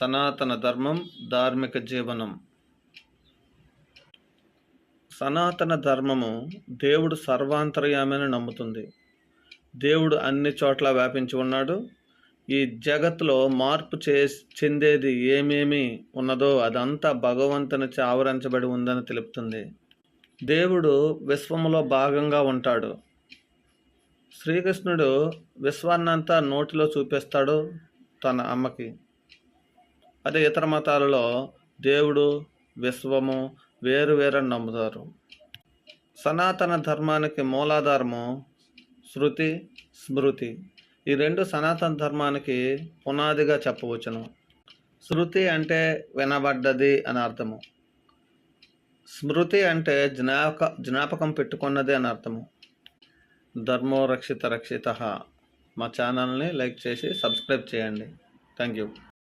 సనాతన ధర్మం ధార్మిక జీవనం. సనాతన ధర్మము దేవుడు సర్వాంతర్యామని నమ్ముతుంది. దేవుడు అన్ని చోట్ల వ్యాపించి ఉన్నాడు. ఈ జగత్లో మార్పు చే చెందేది ఏమేమి ఉన్నదో అదంతా భగవంతునిచే ఆవరించబడి ఉందని తెలుపుతుంది. దేవుడు విశ్వములో భాగంగా ఉంటాడు. శ్రీకృష్ణుడు విశ్వాన్నంతా నోటిలో చూపిస్తాడు తన అమ్మకి. అదే ఇతర మతాలలో దేవుడు విశ్వము వేరు వేరని నమ్ముతారు. సనాతన ధర్మానికి మూలాధారము శృతి స్మృతి. ఈ రెండు సనాతన ధర్మానికి పునాదిగా చెప్పవచ్చును. శృతి అంటే వినబడ్డది అని అర్థము. స్మృతి అంటే జ్ఞాపక జ్ఞాపకం పెట్టుకున్నది అని అర్థము. ధర్మో రక్షిత రక్షిత మా ఛానల్ని లైక్ చేసి సబ్స్క్రైబ్ చేయండి. Thank you.